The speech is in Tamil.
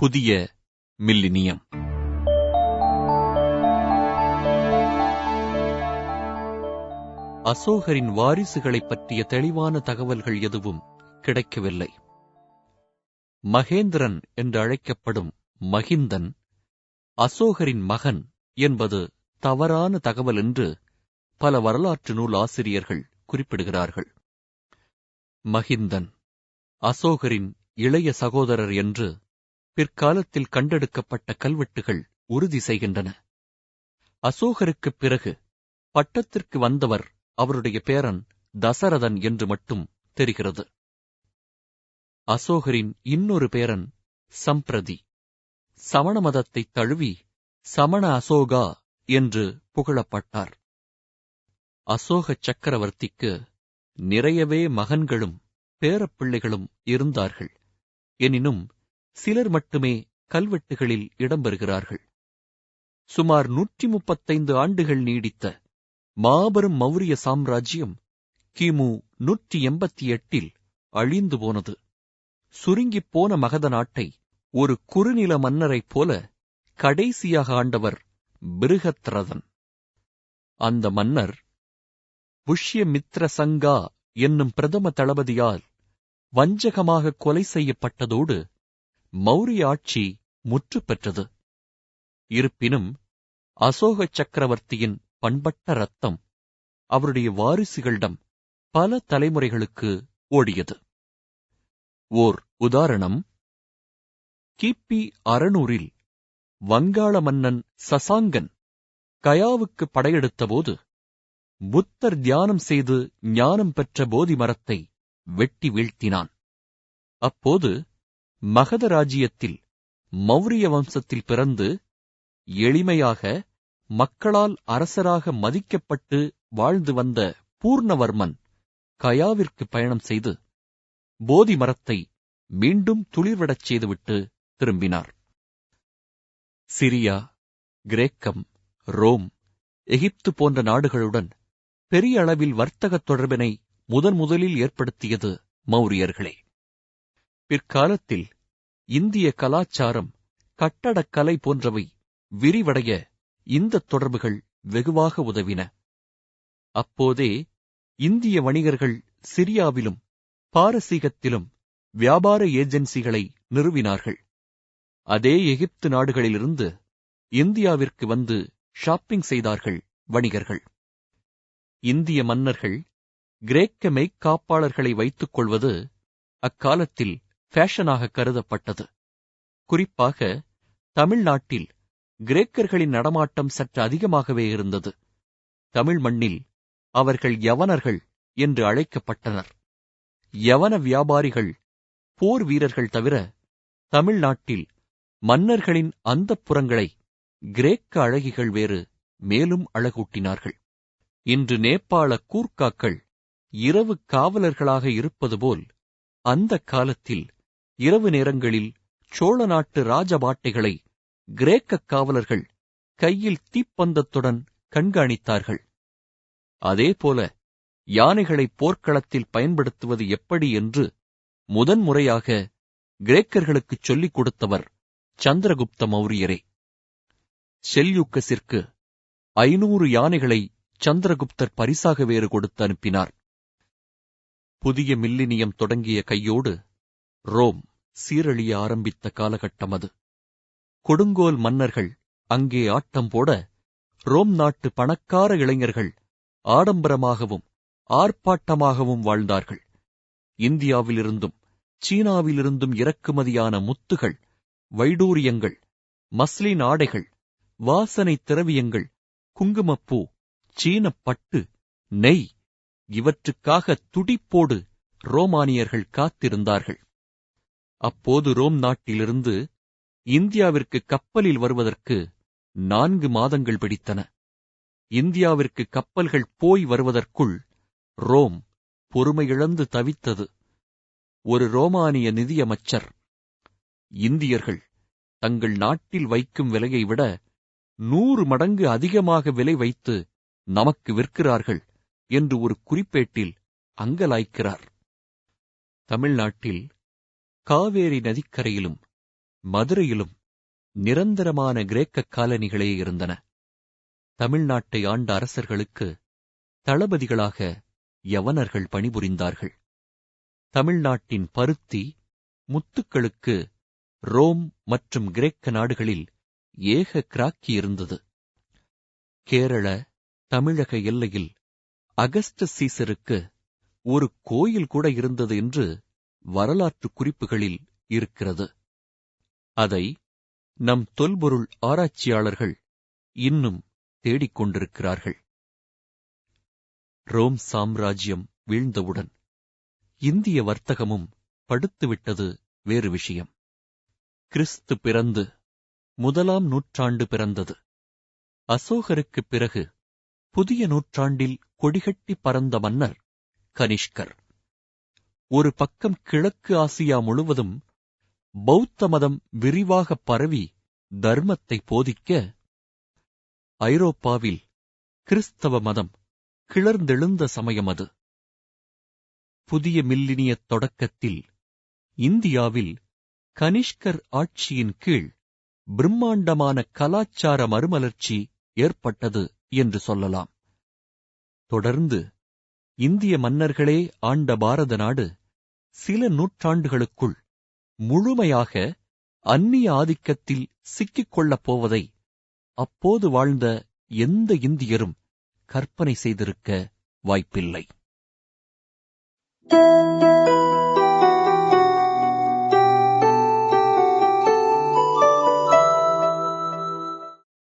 புதிய மில்லினியம். அசோகரின் வாரிசுகளைப் பற்றிய தெளிவான தகவல்கள் எதுவும் கிடைக்கவில்லை. மகேந்திரன் என்று அழைக்கப்படும் மகிந்தன் அசோகரின் மகன் என்பது தவறான தகவல் என்று பல வரலாற்று நூல் ஆசிரியர்கள் குறிப்பிடுகிறார்கள். மகிந்தன் அசோகரின் இளைய சகோதரர் என்று பிற்காலத்தில் கண்டெடுக்கப்பட்ட கல்வெட்டுகள் உறுதி செய்கின்றன அசோகருக்குப் பிறகு பட்டத்திற்கு வந்தவர் அவருடைய பேரன் தசரதன் என்று மட்டும் தெரிகிறது. அசோகரின் இன்னொரு பேரன் சம்பிரதி. சமண மதத்தை தழுவி சமண அசோகா என்று புகழப்பட்டார். அசோக சக்கரவர்த்திக்கு நிறையவே மகன்களும் பேரப்பிள்ளைகளும் இருந்தார்கள். எனினும் சிலர் மட்டுமே கல்வெட்டுகளில் இடம்பெறுகிறார்கள். சுமார் நூற்றி முப்பத்தைந்து ஆண்டுகள் நீடித்த மாபெரும் மௌரிய சாம்ராஜ்யம் கிமு நூற்றி எண்பத்தி எட்டில் அழிந்து போனது. சுருங்கிப் போன மகத நாட்டை ஒரு குறுநில மன்னரைப் போல கடைசியாக ஆண்டவர் பிருகத்ரதன். அந்த மன்னர் புஷ்யமித்ர சங்கா என்னும் பிரதம தளபதியால் வஞ்சகமாக கொலை செய்யப்பட்டதோடு மௌரிய ஆட்சி முற்று பெற்றது இருப்பினும் அசோக சக்கரவர்த்தியின் பண்பட்ட ரத்தம் அவருடைய வாரிசுகளிடம் பல தலைமுறைகளுக்கு ஓடியது. ஓர் உதாரணம் கிபி அறநூறில் வங்காள மன்னன் சசாங்கன் கயாவுக்கு படையெடுத்தபோது புத்தர் தியானம் செய்து ஞானம் பெற்ற போதி மரத்தை வெட்டி வீழ்த்தினான். அப்போது மகத ராஜ்யத்தில் மௌரிய வம்சத்தில் பிறந்து எளிமையாக மக்களால் அரசராக மதிக்கப்பட்டு வாழ்ந்து வந்த பூர்ணவர்மன் கயாவிற்கு பயணம் செய்து போதி மரத்தை மீண்டும் துளிர்விடச் செய்துவிட்டு திரும்பினார். சிரியா கிரேக்கம் ரோம் எகிப்து போன்ற நாடுகளுடன் பெரிய அளவில் வர்த்தகத் தொடர்பினை முதன் முதலில் ஏற்படுத்தியது மௌரியர்களே. பிற்காலத்தில் இந்திய கலாச்சாரம் கட்டடக்கலை போன்றவை விரிவடைய இந்த தொடர்புகள் வெகுவாக உதவின. அப்போதே இந்திய வணிகர்கள் சிரியாவிலும் பாரசீகத்திலும் வியாபார ஏஜென்சிகளை நிறுவினார்கள். அதே எகிப்து நாடுகளிலிருந்து இந்தியாவிற்கு வந்து ஷாப்பிங் செய்தார்கள் வணிகர்கள். இந்திய மன்னர்கள் கிரேக்க மெய்க்காப்பாளர்களை வைத்துக் கொள்வது அக்காலத்தில் ஃபேஷனாக கருதப்பட்டது. குறிப்பாக தமிழ்நாட்டில் கிரேக்கர்களின் நடமாட்டம் சற்று அதிகமாகவே இருந்தது. தமிழ் மண்ணில் அவர்கள் யவனர்கள் என்று அழைக்கப்பட்டனர். யவன வியாபாரிகள் போர் வீரர்கள் தவிர தமிழ்நாட்டில் மன்னர்களின் அந்தப் புறங்களை கிரேக்க அழகிகள் வேறு மேலும் அழகூட்டினார்கள். இன்று நேபாள கூர்க்காக்கள் இரவு காவலர்களாக இருப்பது போல் அந்த காலத்தில் இரவு நேரங்களில் சோழ நாட்டு ராஜபாட்டைகளை கிரேக்க காவலர்கள் கையில் தீப்பந்தத்துடன் கண்காணித்தார்கள். அதேபோல யானைகளை போர்க்களத்தில் பயன்படுத்துவது எப்படி என்று முதன்முறையாக கிரேக்கர்களுக்குச் சொல்லிக் கொடுத்தவர் சந்திரகுப்த மௌரியரே. செல்யூக்கஸிற்கு ஐநூறு யானைகளை சந்திரகுப்தர் பரிசாக வேறு கொடுத்து அனுப்பினார். புதிய மில்லினியம் தொடங்கிய கையோடு ரோம் சீரழிய ஆரம்பித்த காலகட்டம் அது கொடுங்கோல் மன்னர்கள் அங்கே ஆட்டம் போட ரோம் நாட்டு பணக்கார இளைஞர்கள் ஆடம்பரமாகவும் ஆர்ப்பாட்டமாகவும் வாழ்ந்தார்கள். இந்தியாவிலிருந்தும் சீனாவிலிருந்தும் இறக்குமதியான முத்துகள் வைடூரியங்கள் மஸ்லின் ஆடைகள் வாசனை திரவியங்கள் குங்குமப்பூ சீனப் பட்டு நெய் இவற்றுக்காக துடிப்போடு ரோமானியர்கள் காத்திருந்தார்கள். அப்போது ரோம் நாட்டிலிருந்து இந்தியாவிற்கு கப்பலில் வருவதற்கு நான்கு மாதங்கள் பிடித்தன. இந்தியாவிற்கு கப்பல்கள் போய் வருவதற்குள் ரோம் பொறுமையிழந்து தவித்தது. ஒரு ரோமானிய நிதியமைச்சர் இந்தியர்கள் தங்கள் நாட்டில் வைக்கும் விலையை விட நூறு மடங்கு அதிகமாக விலை வைத்து நமக்கு விற்கிறார்கள் என்று ஒரு குறிப்பேட்டில் அங்கலாய்க்கிறார். தமிழ்நாட்டில் காவேரி நதிக்கரையிலும் மதுரையிலும் நிரந்தரமான கிரேக்க காலனிகளே இருந்தன. தமிழ்நாட்டை ஆண்ட அரசர்களுக்கு தளபதிகளாக யவனர்கள் பணிபுரிந்தார்கள். தமிழ்நாட்டின் பருத்தி முத்துக்களுக்கு ரோம் மற்றும் கிரேக்க நாடுகளில் ஏக கிராக்கி இருந்தது. கேரள தமிழக எல்லையில் அகஸ்ட சீசருக்கு ஒரு கோயில் கூட இருந்தது என்று வரலாற்று குறிப்புகளில் இருக்கிறது. அதை நம் தொல்பொருள் ஆராய்ச்சியாளர்கள் இன்னும் தேடிக் கொண்டிருக்கிறார்கள். ரோம் சாம்ராஜ்யம் வீழ்ந்தவுடன் இந்திய வர்த்தகமும் படுத்துவிட்டது வேறு விஷயம். கிறிஸ்து பிறந்து முதலாம் நூற்றாண்டு பிறந்தது. அசோகருக்குப் பிறகு புதிய நூற்றாண்டில் கொடிகட்டி பறந்த மன்னர் கனிஷ்கர். ஒரு பக்கம் கிழக்கு ஆசியா முழுவதும் பௌத்த மதம் விரிவாக பரவி தர்மத்தை போதிக்க ஐரோப்பாவில் கிறிஸ்தவ மதம் கிளர்ந்தெழுந்த சமயம் அது. புதிய மில்லினிய தொடக்கத்தில் இந்தியாவில் கனிஷ்கர் ஆட்சியின் கீழ் பிரம்மாண்டமான கலாச்சார மறுமலர்ச்சி ஏற்பட்டது என்று சொல்லலாம். தொடர்ந்து இந்திய மன்னர்களே ஆண்ட பாரத நாடு சில நூற்றாண்டுகளுக்குள் முழுமையாக அந்நிய ஆதிக்கத்தில் சிக்கிக் கொள்ளப் போவதை அப்போது வாழ்ந்த எந்த இந்தியரும் கற்பனை செய்திருக்க வாய்ப்பில்லை.